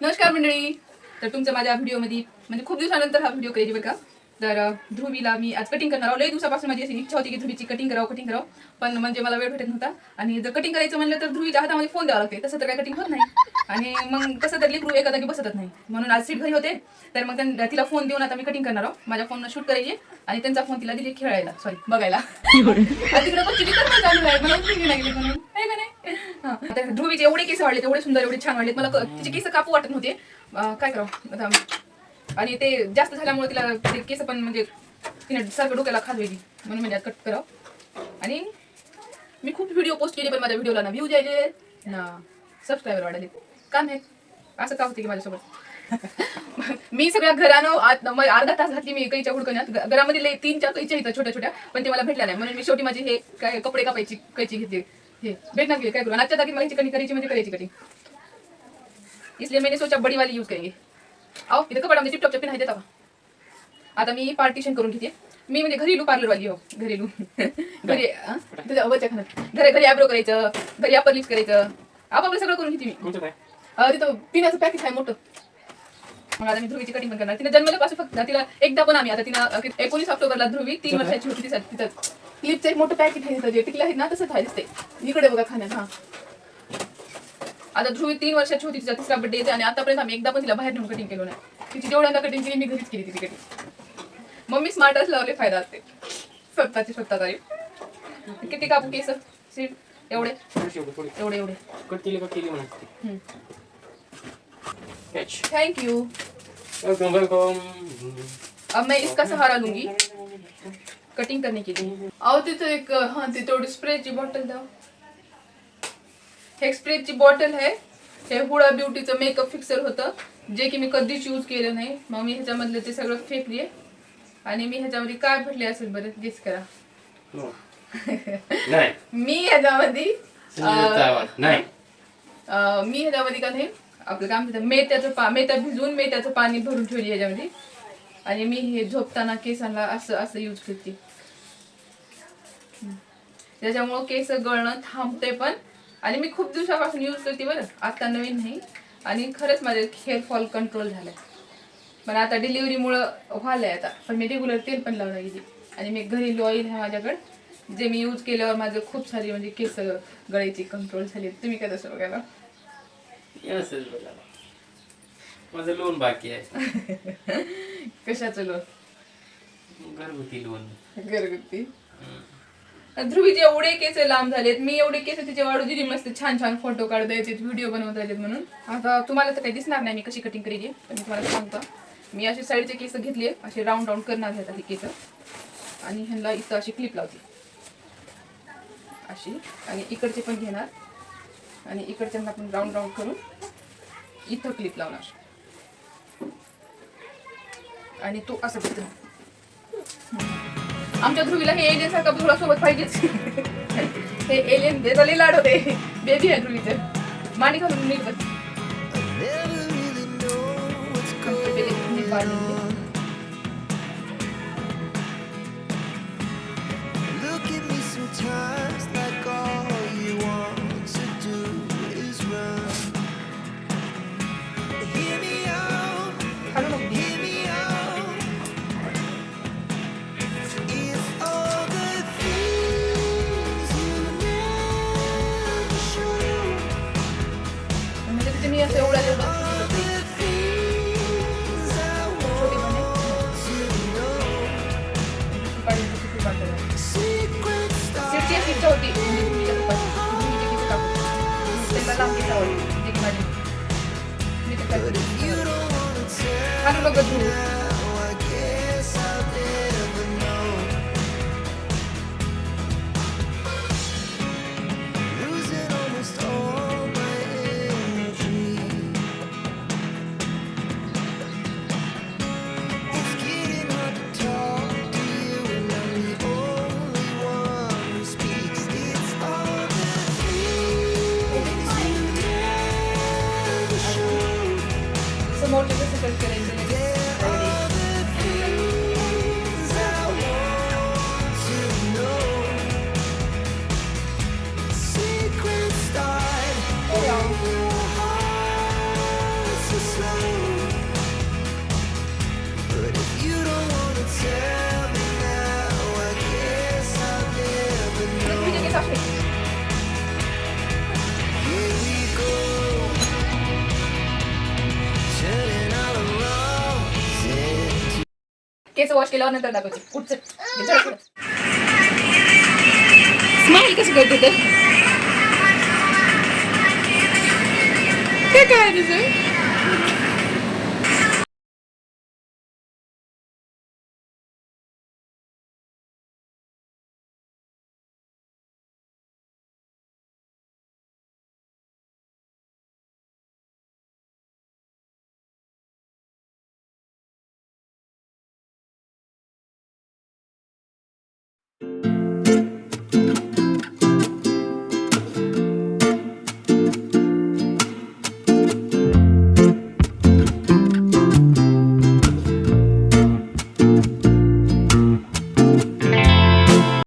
नमस्कार मंडळी. तर तुमचं माझ्या व्हिडिओमध्ये म्हणजे खूप दिवसानंतर हा व्हिडिओ करायची बरं का? तर ध्रुवीला मी आज कटिंग करणार आहोत लई दिवसापासून माझी अशी इच्छा होती की ध्रुवीची कटिंग करावं कटिंग करावं. पण म्हणजे मला वेळ भेटत नव्हता. आणि जर कटिंग करायचं म्हणलं तर ध्रुवीच्या हातामध्ये फोन द्यावा लागते तसं तर काय कटिंग होत नाही. आणि मग कसं तर लेकरू एका जागी बसतच नाही. म्हणून आज सीट घरी होते. तर मग त्यां- तिला फोन देऊन आता मी कटिंग करणार आहोत माझ्या फोननं शूट करायचे. आणि त्यांचा फोन तिला दिले खेळायला. सॉरी बघायला. तिकडे बघ तर मला उचलून लागली म्हणून. नाही? हा. आता ध्रुवीचे एवढे केस वाढले एवढे सुंदर एवढे छान वाढले मला क- तिचे केस कापू वाटत नव्हते. अं, काय करावं? आता आणि ते जास्त झाल्यामुळे तिला ते केस पण म्हणजे तिने सारखं डोक्याला खाजवेली. म्हणून म्हणजे कट करावं. आणि मी खूप व्हिडिओ पोस्ट केले पण माझ्या व्हिडिओला ना व्ह्यू द्यायचे. ना सबस्क्रायबर वाढले का नाही असं का होते की माझ्यासोबत? मी सगळ्या घरानं आत- म- अर्धा तास घातली मी कैच्या हुडकण्यात. घ- घरामध्ये लई तीन चार कैच्या आहेत छोट्या छोट्या पण ते मला भेटल्या नाही. म्हणून मी शेवटी माझी हे काय कपडे कापायची कैची घेतली. हे भेटणार गेली काय करू? आजच्या तारखेत मला ह्याची कटिंग करायची म्हणजे इसलिए मैंने सोचा बड़ी वाली यूज करेंगे. आओ इथं कपड्यामध्ये टिपटॉपच्या पिन आहे देता का आता मी पार्टिशन करून घेते मी म्हणजे घरेलू पार्लर वाली हो घरेलू। घरी? तुझ्या वरच्या खाण्यात घरी घरी आयब्रो करायचं घरी अपर लिप्स करायचं। आपापलं सगळं करून घेते मी तिथं पिण्याचं पॅकेट आहे मोठं. मग आता मी ध्रुवीची कटिंग पण करणार. तिने जन्मल्यापासून फक्त तिला एकदा पण आम्ही आता तिनं एकोणीस ऑक्टोबरला ध्रुवी तीन वर्षाची होती तिथं. क्लिपचं एक मोठं पॅकेट आहे तिथं जे टिकलं आहे ना तसंच आहे दिसते इकडे बघा खाण्यात हा. आता ध्रुवी तीन वर्षाची होती तिचा तिसरा बर्थडे येते आणि आतापर्यंत आम्ही एकदा पण तिला बाहेर नेऊन कटिंग केलं नाही. तिची जेवढ्यांदा कटिंग केली मी घरीच केली तिची कटिंग मम्मी स्मार्टच लावले फायदा असते. स्वतःची स्वतः तारीफ किती कापू केस? सीट एवढे? एवढी एवढे कट केली कट केली म्हणा. वेलकम वेलकम अब मैं इसका सहारा लूंगी। कटिंग करने के लिए आओ तिथं एक हा ती तेवढी स्प्रेची बॉटल द्या हे स्प्रेची बॉटल आहे. हे हुडा ब्युटीचं मेकअप फिक्सर होतं जे की मी कधीच यूज केलं नाही. मग मी ह्याच्यामधलं ते सगळं फेकले. आणि मी ह्याच्यामध्ये काय भरले असेल बरं गेस करा. नाही. मी ह्याच्यामध्ये मी ह्याच्यामध्ये का नाही आपलं काय म्हणतात मेथ्याचं पा मेथ्या भिजवून मेथ्याचं पाणी भरून ठेवली ह्याच्यामध्ये. आणि मी हे झोपताना केसांना असं असं यूज करते. त्याच्यामुळं केस गळणं थांबते पण. आणि मी खूप दिवसापासून यूज करते बरं. आता नवीन नाही. आणि खरंच माझे हेअर फॉल कंट्रोल झालाय. पण आता डिलिव्हरीमुळं व्हायलंय आता. पण मी रेग्युलर तेल पण लावणार गेली आणि मी घरी ऑइल आहे माझ्याकडे. जे मी यूज केल्यावर माझं खूप सारी म्हणजे केस गळायची कंट्रोल झाली. तुम्ही काय तसं बघायला? माझं लोन बाकी आहे. कशाचं लोन घरगुती लोन घरगुती. ध्रुवीचे एवढे केस लांब झालेत मी एवढे केस तिचे वाढू दिली मस्त छान छान फोटो काढता व्हिडिओ बनवता येतात म्हणून. आता तुम्हाला तर काही दिसणार नाही मी कशी कटिंग करेली पण मी तुम्हाला सांगतो. मी असे साईडचे केस घेतले असे राऊंड राऊंड करणार आहेत हे केस. आणि ह्यांना इथं अशी क्लिप लावते. अशी. आणि इकडचे पण घेणार. आणि इकडच्यांना पण राऊंड राऊंड करून इथं क्लिप लावणार. आणि तो असं करतो आमच्या ध्रुवीला हे एलियन सारखा धुळा सोबत पाहिजेच. हे एलियन त्याचा लई लाड होते. बेबी आहे ध्रुवीचं. माणी घालून नीट मी ते काय करू? You केस वॉश केल्यावर नंतर दाखवते. पुढचं स्माईल कसं करते ते? काय तुझं?